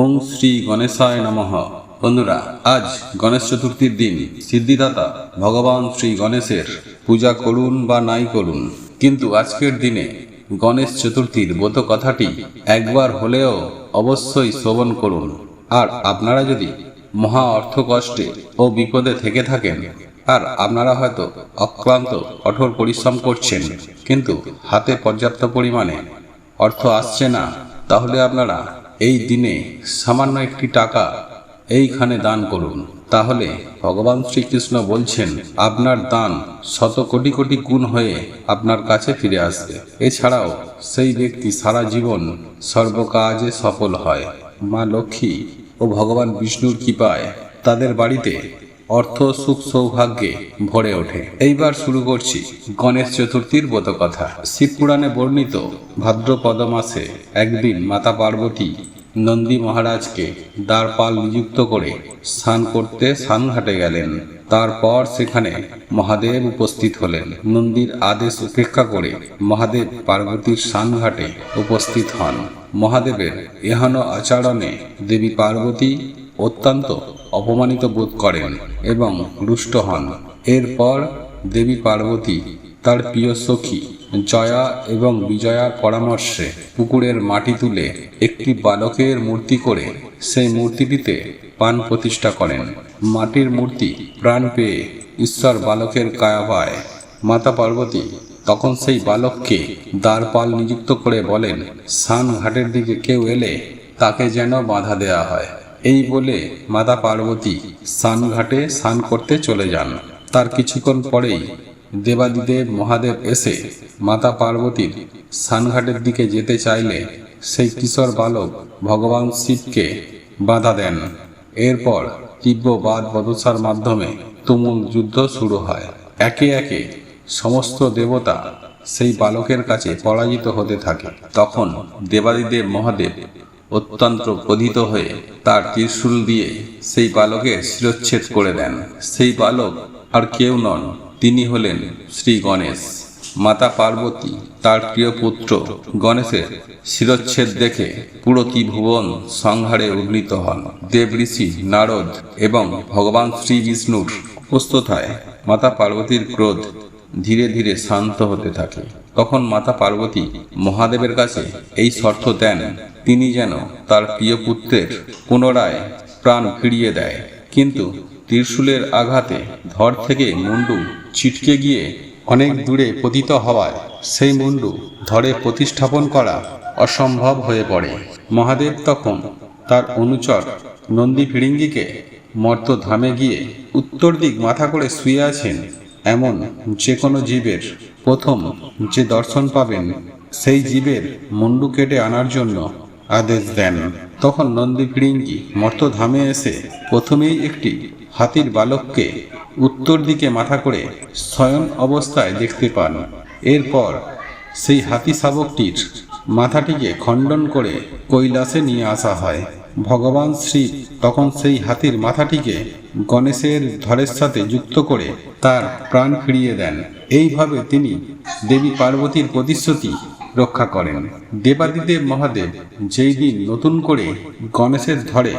ওং শ্রী গণেশায় নমঃ। বন্ধুরা, আজ গণেশ চতুর্থীর দিন, সিদ্ধিদাতা ভগবান শ্রী গণেশের পূজা করুন বা নাই করুন। কিন্তু আজকের দিনে গণেশ চতুর্থীর ব্রত কথাটি একবার হলেও অবশ্যই শ্রবণ করুন। আর আপনারা যদি মহা অর্থ কষ্টে ও বিপদে থেকে থাকেন, আর আপনারা হয়তো অক্লান্ত, কঠোর পরিশ্রম করছেন, কিন্তু হাতে পর্যাপ্ত পরিমাণে অর্থ আসছে না, তাহলে আপনারা এই দিনে সামান্য একটি টাকা এইখানে দান করুন। তাহলে ভগবান শ্রীকৃষ্ণ বলছেন, আপনার দান শত কোটি কোটি গুণ হয়ে আপনার কাছে ফিরে আসবে। এছাড়াও সেই ব্যক্তি সারা জীবন সর্বকাজে সফল হয়। মা লক্ষ্মী ও ভগবান বিষ্ণুর কৃপায় তাদের বাড়িতে অর্থ, সুখ, সৌভাগ্যে ভরে ওঠে। এইবার শুরু করছি গণেশ চতুর্থীর কথা শিবপুরাণে বর্ণিত ভাদ্রপদ মাসে একদিন মাতা পার্বতী নন্দী মহারাজকে দ্বারপাল নিযুক্ত করে স্নান করতে স্নানঘাটে গেলেন। তারপর সেখানে মহাদেব উপস্থিত হলেন। নন্দীর আদেশ উপেক্ষা করে মহাদেব পার্বতীর স্নানঘাটে উপস্থিত হন। মহাদেবের এহানো আচরণে দেবী পার্বতী অত্যন্ত অপমানিত বোধ করেন এবং রুষ্ট হন। এরপর দেবী পার্বতী তার প্রিয় সখী জয়া এবং বিজয়ার পরামর্শে পুকুরের মাটি তুলে একটি বালকের মূর্তি করে সেই মূর্তিটিতে পান প্রতিষ্ঠা করেন। মাটির মূর্তি প্রাণ পেয়ে ঈশ্বর বালকের কায়া পায় মাতা পার্বতী তখন সেই বালককে দ্বারপাল নিযুক্ত করে বলেন সান ঘাটের দিকে কেউ এলে তাকে যেন বাধা দেয়া হয়। এই বলে মাতা পার্বতী স্নান ঘাটে স্নান করতে চলে যান। তার কিছুক্ষণ পরেই দেবাদিদেব মহাদেব এসে মাতা পার্বতীর স্নানঘাটের দিকে যেতে চাইলে সেই কিশোর বালক ভগবান শিবকে বাধা দেন। এরপর তীব্র বাদ বদসার মাধ্যমে তুমুল যুদ্ধ শুরু হয়। একে একে সমস্ত দেবতা সেই বালকের কাছে পরাজিত হতে থাকে। তখন দেবাদিদেব মহাদেব অত্যন্ত ক্রোধিত হয়ে তার ত্রিশূল দিয়ে সেই বালকের শিরচ্ছেদ করে দেন। সেই বালক আর কেউ নন, তিনি হলেন শ্রী গণেশ। মাতা পার্বতী, তার প্রিয় পুত্র, গণেশের শিরচ্ছেদ দেখে পুরো ভুবন সংহারে উন্নীত হন। দেব ঋষি নারদ এবং ভগবান শ্রী বিষ্ণুর উপস্থতায় মাতা পার্বতীর ক্রোধ ধীরে ধীরে শান্ত হতে থাকে। তখন মাতা পার্বতী মহাদেবের কাছে এই শর্ত দেন, তিনি যেন তার প্রিয় পুত্রের পুনরায় প্রাণ ফিরিয়ে দেয়। কিন্তু ত্রিশূলের আঘাতে ধর থেকে মুন্ডু ছিটকে গিয়ে অনেক দূরে পতিত হওয়ায় সেই মুন্ডু ধরে প্রতিস্থাপন করা অসম্ভব হয়ে পড়ে। মহাদেব তখন তার অনুচর নন্দী ফিরিঙ্গিকে মর্ত ধামে গিয়ে উত্তর দিক মাথা করে শুয়ে আছেন। এমন যে কোনো জীবের প্রথম যে দর্শন পাবেন, সেই জীবের মুন্ডু কেটে আনার জন্য আদেশ দেন। তখন নন্দী ফিরিঙ্গি মর্তধামে এসে প্রথমেই একটি হাতির বালককে উত্তর দিকে মাথা করে শয়ন অবস্থায় দেখতে পান। এরপর সেই হাতি শাবকটির মাথাটিকে খণ্ডন করে কৈলাসে নিয়ে আসা হয়। ভগবান শ্রী তখন সেই হাতির মাথাটিকে গণেশের ধরের সাথে যুক্ত করে তার প্রাণ ফিরিয়ে দেন। এইভাবে তিনি দেবী পার্বতীর প্রতিশ্রুতি রক্ষা করেন। দেবাদিদেব মহাদেব যেই দিন নতুন করে গণেশের ধরে,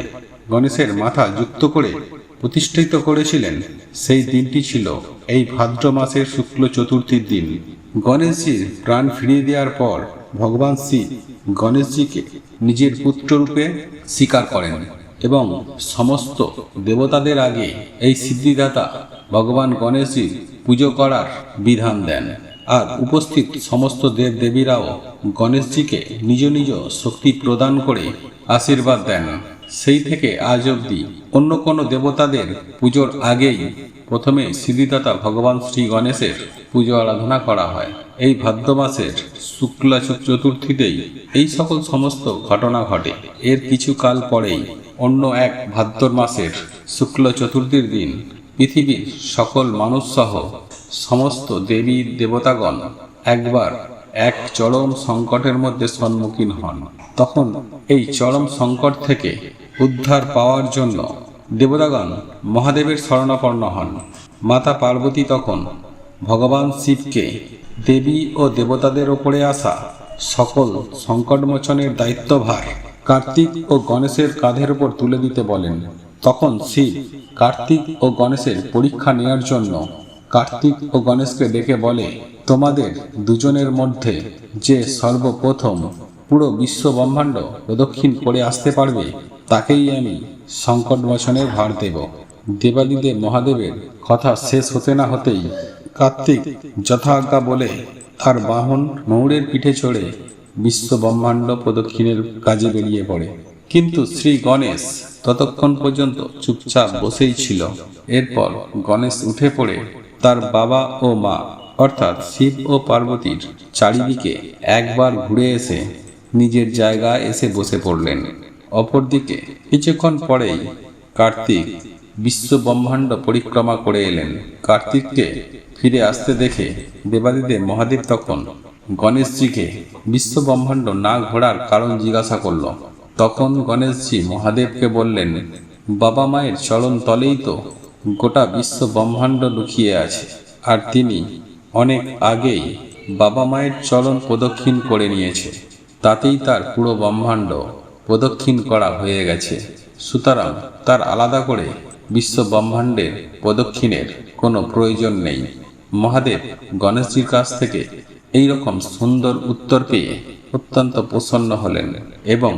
গণেশের মাথা যুক্ত করে প্রতিষ্ঠিত করেছিলেন, সেই দিনটি ছিল এই ভাদ্র মাসের শুক্ল চতুর্থীর দিন। গণেশজির প্রাণ ফিরিয়ে দেওয়ার পর ভগবান শিব গণেশজিকে নিজের পুত্ররূপে স্বীকার করেন এবং সমস্ত দেবতাদের আগে এই সিদ্ধিদাতা ভগবান গণেশজির পুজো করার বিধান দেন। আর উপস্থিত সমস্ত দেব দেবীরাও গণেশজিকে নিজ নিজ শক্তি প্রদান করে আশীর্বাদ দেন। সেই থেকে আজ অবধি অন্য কোনো দেবতাদের পুজোর আগেই প্রথমে সিদ্ধিদাতা ভগবান শ্রী গণেশের পুজো আরাধনা করা হয়। এই ভাদ্র মাসের শুক্লা চতুর্থীতেই এই সকল সমস্ত ঘটনা ঘটে। এর কিছু কাল পরেই অন্য এক ভাদ্র মাসের শুক্ল চতুর্থীর দিন পৃথিবীর সকল মানুষসহ সমস্ত দেবী দেবতাগণ একবার এক চরম সংকটের মধ্যে সম্মুখীন হন। তখন এই চরম সংকট থেকে উদ্ধার পাওয়ার জন্য দেবতাগণ মহাদেবের শরণাপন্ন হন। মাতা পার্বতী তখন ভগবান শিবকে দেবী ও দেবতাদের ওপরে আসা সকল সংকটমোচনের দায়িত্বভার কার্তিক ও গণেশের কাঁধের ওপর তুলে দিতে বলেন। তখন শিব কার্তিক ও গণেশের পরীক্ষা নেওয়ার জন্য কার্তিক ও গণেশকে ডেকে বলে, তোমাদের দুজনের মধ্যে যে সর্বপ্রথম পুরো বিশ্ব ব্রহ্মাণ্ড প্রদক্ষিণ করে আসতে পারবে তাকেই আমি সংকট মোচনের ভার দেব। দেবাদিদেব মহাদেবের কথা শেষ হতে না হতেই কার্তিক যথাজ্ঞা বলে তার বাহন ময়ূরের পিঠে চড়ে বিশ্ব ব্রহ্মাণ্ড প্রদক্ষিণের কাজে বেরিয়ে পড়ে। কিন্তু শ্রী গণেশ ততক্ষণ পর্যন্ত চুপচাপ বসেই ছিল। এরপর গণেশ উঠে পড়ে তার বাবা ও মা, অর্থাৎ শিব ও পার্বতীর চারিদিকে একবার ঘুরে এসে নিজের জায়গায় এসে বসে পড়লেন। অপরদিকে কিছুক্ষণ পরেই কার্তিক বিশ্ব ব্রহ্মাণ্ড পরিক্রমা করে এলেন। কার্তিককে ফিরে আসতে দেখে দেবাদিদেব মহাদেব তখন গণেশজিকে বিশ্ব ব্রহ্মাণ্ড না ঘোরার কারণ জিজ্ঞাসা করল। তখন গণেশজি মহাদেবকে বললেন, বাবা মায়ের চরণ তলেই তো গোটা বিশ্ব ব্রহ্মাণ্ড লুকিয়ে আছে। আর তিনি অনেক আগেই বাবা মায়ের চরণ প্রদক্ষিণ করে নিয়েছে। তাতেই তার পুরো ব্রহ্মাণ্ড প্রদক্ষিণ করা হয়ে গেছে। সুতরাং তার আলাদা করে বিশ্ব ব্রহ্মাণ্ডের প্রদক্ষিণের কোনো প্রয়োজন নেই। মহাদেব গণেশজির কাছ থেকে এই রকম সুন্দর উত্তর পেয়ে অত্যন্ত প্রসন্ন হলেন এবং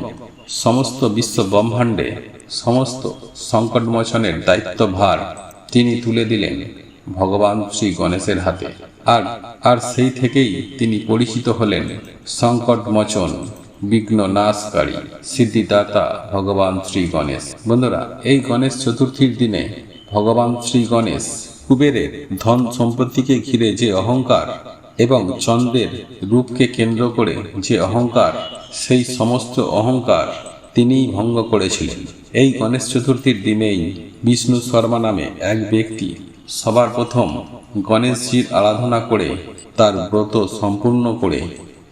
সমস্ত বিশ্ব ব্রহ্মাণ্ডে সমস্ত সংকটমোচনের দায়িত্বভার তিনি তুলে দিলেন ভগবান শ্রী গণেশের হাতে। আর আর সেই থেকেই তিনি পরিচিত হলেন সংকটমোচন। বিঘ্ন নাশকারী সিদ্ধিদাতা ভগবান শ্রী গণেশ। বন্ধুরা, এই গণেশ চতুর্থীর দিনে ভগবান শ্রী গণেশ কুবেরের ধন সম্পত্তিকে ঘিরে যে অহংকার এবং চন্দ্রের রূপকে কেন্দ্র করে যে অহংকার, সেই সমস্ত অহংকার তিনিই ভঙ্গ করেছিলেন। এই গণেশ চতুর্থীর দিনেই বিষ্ণু শর্মা নামে এক ব্যক্তি সবার প্রথম গণেশজির আরাধনা করে তার ব্রত সম্পূর্ণ করে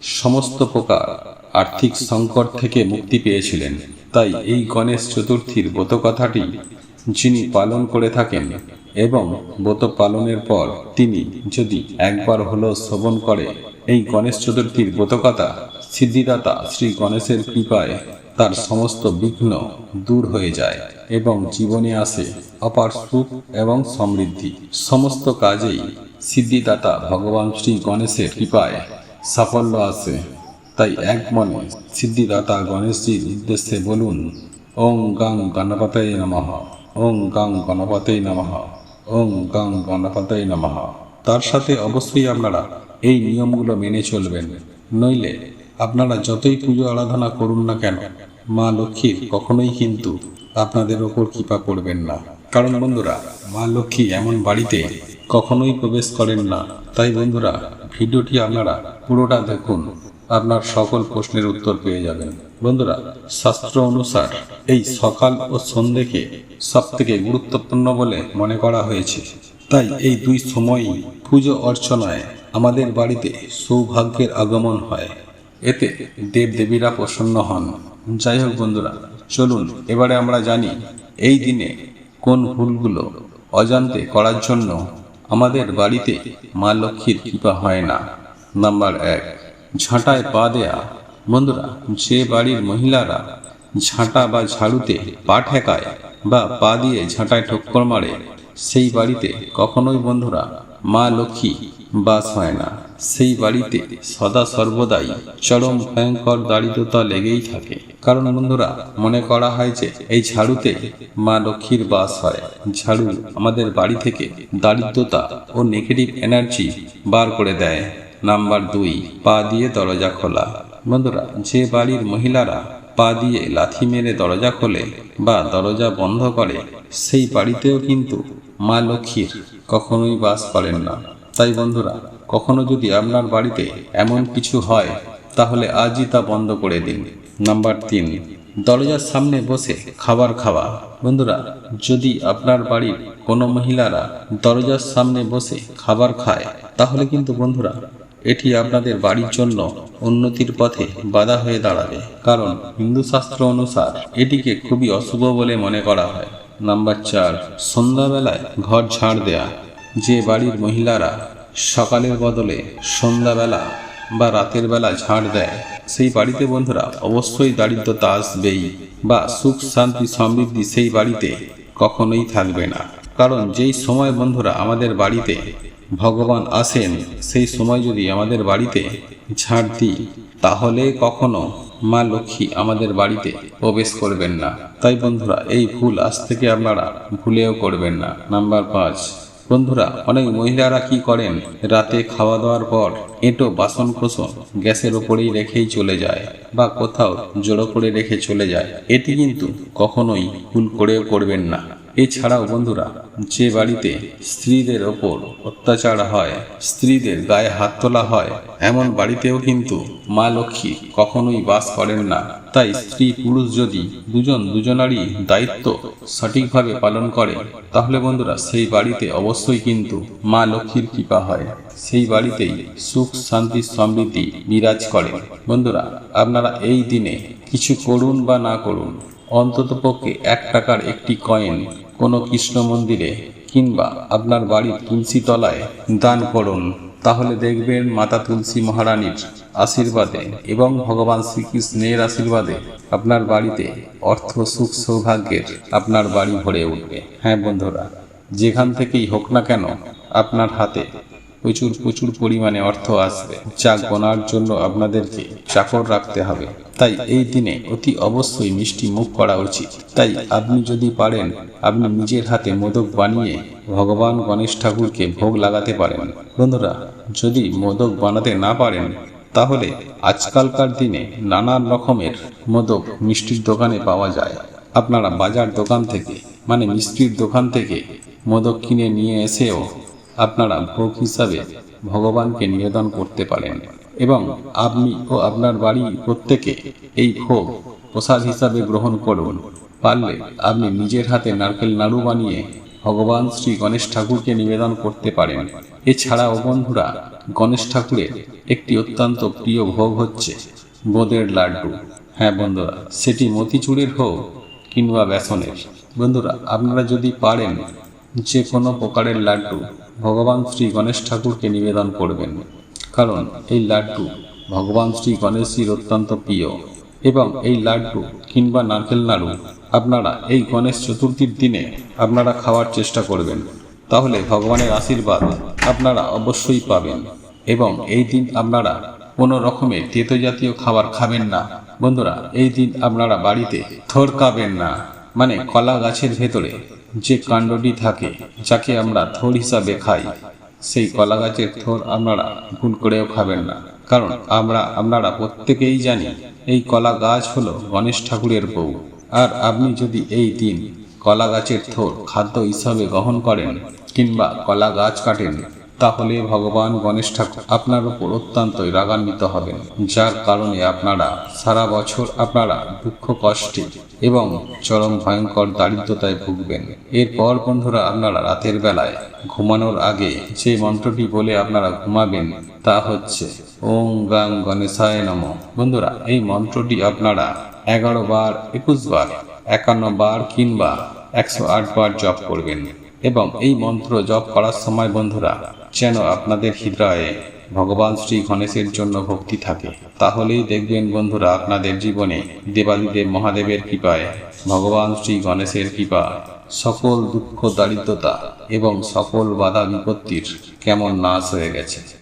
সমস্ত প্রকার আর্থিক সংকট থেকে মুক্তি পেয়েছিলেন। তাই এই গণেশ চতুর্থীর ব্রত কথাটি যিনি পালন করে থাকেন এবং ব্রত পালনের পর তিনি যদি একবার হলো শ্রবণ করে, এই গণেশ চতুর্থীর ব্রতকথা সিদ্ধিদাতা শ্রী গণেশের কৃপায় তার সমস্ত বিঘ্ন দূর হয়ে যায় এবং জীবনে আসে অপার সুখ এবং সমৃদ্ধি। সমস্ত কাজেই সিদ্ধিদাতা ভগবান শ্রী গণেশের কৃপায় সাফল্য আসে। তাই এক মনে সিদ্ধিদাতা গণেশজির উদ্দেশ্যে বলুন, ওং গাং গণপতয়ে নমঃ, ওং গাং গণপতয়ে নমঃ, ওং গাং গণপতয়ে নমঃ। তার সাথে অবশ্যই আপনারা এই নিয়মগুলো মেনে চলবেন। নইলে আপনারা যতই পুজো আরাধনা করুন না কেন, মা লক্ষ্মীর কখনোই কিন্তু আপনাদের ওপর কৃপা করবেন না। কারণ বন্ধুরা, মা লক্ষ্মী এমন বাড়িতে কখনোই প্রবেশ করেন না। তাই বন্ধুরা, ভিডিওটি আপনারা পুরোটা দেখুন। আপনার সকল প্রশ্নের উত্তর পেয়ে যাবেন। বন্ধুরা, শাস্ত্র অনুসার এই সকাল ও সন্ধ্যেকে সব থেকে গুরুত্বপূর্ণ বলে মনে করা হয়েছে। তাই এই দুই সময়ই পুজো অর্চনায় আমাদের বাড়িতে সৌভাগ্যের আগমন হয়। এতে দেবদেবীরা প্রসন্ন হন। যাই হোক বন্ধুরা, চলুন, এবারে আমরা জানি এই দিনে কোন ভুলগুলো অজান্তে করার জন্য আমাদের বাড়িতে মা লক্ষ্মীর কৃপা হয় না। নাম্বার এক। ঝাঁটায় পা দেয়া। বন্ধুরা, যে বাড়ির মহিলারা ঝাঁটা বা ঝাড়ুতে পা ঠেকায় বা পা দিয়ে ঝাঁটায় ঠক্কর মারে, সেই বাড়িতে কখনোই বন্ধুরা মা লক্ষ্মী বাস হয় না। সেই বাড়িতে সদা সর্বদাই চরম ভয়ঙ্কর দারিদ্রতা লেগেই থাকে। কারণ বন্ধুরা, মনে করা হয় যে এই ঝাড়ুতে মা লক্ষ্মীর বাস হয়। ঝাড়ু আমাদের বাড়ি থেকে দারিদ্রতা ও নেগেটিভ এনার্জি বার করে দেয়। নাম্বার দুই, পা দিয়ে দরজা খোলা। বন্ধুরা, যে বাড়ির মহিলারা পা দিয়ে লাথি মেরে দরজা খোলে বা দরজা বন্ধ করে, সেই বাড়িতেও কিন্তু মা লক্ষ্মীর কখনোই বাস করেন না। তাই বন্ধুরা, কখনো যদি আপনার বাড়িতে এমন কিছু হয়, তাহলে আজই তা বন্ধ করে দিন। নাম্বার তিন, দরজার সামনে বসে খাবার খাওয়া। বন্ধুরা, যদি আপনার বাড়ির কোনো মহিলারা দরজার সামনে বসে খাবার খায়, তাহলে কিন্তু বন্ধুরা এটি আপনাদের বাড়ির জন্য উন্নতির পথে বাধা হয়ে দাঁড়াবে। কারণ হিন্দু শাস্ত্র অনুসার এটিকে খুবই অশুভ বলে মনে করা হয়। নাম্বার চার, সন্ধ্যাবেলায় ঘর ঝাড় দেয়া। যে বাড়ির মহিলারা সকালের বদলে সন্ধ্যাবেলা বা রাতের বেলা ঝাড় দেয়, সেই বাড়িতে বন্ধুরা অবশ্যই দারিদ্রতা আসবেই বা সুখ, শান্তি, সমৃদ্ধি সেই বাড়িতে কখনোই থাকবে না। কারণ যেই সময় বন্ধুরা আমাদের বাড়িতে ভগবান আসেন, সেই সময় যদি আমাদের বাড়িতে ঝাড় দিই, তাহলে কখনো মা লক্ষ্মী আমাদের বাড়িতে প্রবেশ করবেন না। তাই বন্ধুরা, এই ভুল আজ থেকে আপনারা ভুলেও করবেন না। নাম্বার পাঁচ, বন্ধুরা, অনেক মহিলারা কি করেন? রাতে খাওয়া দাওয়ার পর এঁটো বাসন কোসন গ্যাসের ওপরেই রেখেই চলে যায় বা কোথাও জড়ো করে রেখে চলে যায়। এটি কিন্তু কখনোই ভুল করেও করবেন না। এছাড়াও বন্ধুরা, যে বাড়িতে স্ত্রীদের ওপর অত্যাচার হয়, স্ত্রীদের গায়ে হাত তোলা হয়, এমন বাড়িতেও কিন্তু মা লক্ষ্মী কখনোই বাস করেন না। তাই স্ত্রী পুরুষ যদি দুজন দুজনারই দায়িত্ব সঠিকভাবে পালন করে, তাহলে বন্ধুরা সেই বাড়িতে অবশ্যই কিন্তু মা লক্ষ্মীর কৃপা হয়। সেই বাড়িতেই সুখ, শান্তি, সমৃদ্ধি বিরাজ করে। বন্ধুরা, আপনারা এই দিনে কিছু করুন বা না করুন অন্ততপক্ষে এক টাকার একটি কয়েন কোনো কৃষ্ণ মন্দিরে কিংবা আপনার বাড়ির তুলসী তলায় দান করুন। তাহলে দেখবেন মাতা তুলসী মহারানীর আশীর্বাদে এবং ভগবান শ্রীকৃষ্ণের আশীর্বাদে আপনার বাড়িতে অর্থ, সুখ, সৌভাগ্যের আপনার বাড়ি ভরে উঠবে। হ্যাঁ বন্ধুরা, যেখান থেকেই হোক না কেন আপনার হাতে প্রচুর প্রচুর পরিমাণে অর্থ আসবে, যা গোনার জন্য আপনাদেরকে চাকর রাখতে হবে। তাই এই দিনে অতি অবশ্যই মিষ্টি মুখ করা উচিত। তাই আপনি যদি পারেন, আপনি নিজের হাতে মোদক বানিয়ে ভগবান গণেশ ঠাকুরকে ভোগ লাগাতে পারেন। বন্ধুরা, যদি মোদক বানাতে না পারেন, তাহলে আজকালকার দিনে নানান রকমের মোদক মিষ্টির দোকানে পাওয়া যায়। আপনারা বাজার দোকান থেকে মানে মিষ্টির দোকান থেকে মোদক কিনে নিয়ে এসেও আপনারা ভোগ হিসাবে ভগবানকে নিবেদন করতে পারেন এবং আপনি ও আপনার বাড়ি প্রত্যেকে এই ভোগ প্রসাদ হিসাবে গ্রহণ করুন। পারলে আপনি নিজের হাতে নারকেল নাড়ু বানিয়ে ভগবান শ্রী গণেশ ঠাকুরকে নিবেদন করতে পারেন। এছাড়াও বন্ধুরা, গণেশ ঠাকুরের একটি অত্যন্ত প্রিয় ভোগ হচ্ছে বোঁদের লাড্ডু। হ্যাঁ বন্ধুরা, সেটি মতিচুরের হোক কিংবা বেসনের। বন্ধুরা, আপনারা যদি পারেন যে কোনো প্রকারের লাড্ডু ভগবান শ্রী গণেশ ঠাকুরকে নিবেদন করবেন। কারণ এই লাড্ডু ভগবান শ্রী গণেশজির অত্যন্ত প্রিয়। এবং এই লাড্ডু কিংবা নারকেল নাড়ু আপনারা এই গণেশ চতুর্থীর দিনে আপনারা খাওয়ার চেষ্টা করবেন। তাহলে ভগবানের আশীর্বাদ আপনারা অবশ্যই পাবেন। এবং এই দিন আপনারা কোনো রকমের তেতো জাতীয় খাবার খাবেন না। বন্ধুরা, এই দিন আপনারা বাড়িতে থর থরকাবেন না। মানে কলা গাছের ভেতরে যে কাণ্ডটি থাকে, যাকে আমরা থোর হিসাবে খাই, সেই কলা গাছের থোর আপনারা ভুল করেও খাবেন না। কারণ আমরা, আপনারা প্রত্যেকেই জানি, এই কলা গাছ হলো গণেশ ঠাকুরের বউ। আর আপনি যদি এই দিন কলা গাছের থোর খাদ্য হিসাবে গ্রহণ করেন, কিংবা কলা গাছ কাটেন তাহলে ভগবান গণেশ ঠাকুর আপনার উপর অত্যন্তই রাগান্বিত হবেন, যার কারণে আপনারা সারা বছর আপনারা দুঃখ কষ্টে এবং চরম ভয়ঙ্কর দারিদ্রতায় ভুগবেন। এরপর বন্ধুরা, আপনারা রাতের বেলায় ঘুমানোর আগে যে মন্ত্রটি বলে আপনারা ঘুমাবেন তা হচ্ছে ওং গাং গণেশায় নম। বন্ধুরা, এই মন্ত্রটি আপনারা এগারো বার, একুশ বার, একান্ন বার কিংবা একশো আট বার জপ করবেন। এবং এই মন্ত্র জপ করার সময় বন্ধুরা যেন আপনাদের হৃদয়ে ভগবান শ্রী গণেশের জন্য ভক্তি থাকে। তাহলেই দেখবেন বন্ধুরা, আপনাদের জীবনে দেবাদিদেব মহাদেবের কৃপায়, ভগবান শ্রী গণেশের কৃপা, সকল দুঃখ, দারিদ্রতা এবং সকল বাধা বিপত্তির কেমন নাশ হয়ে গেছে।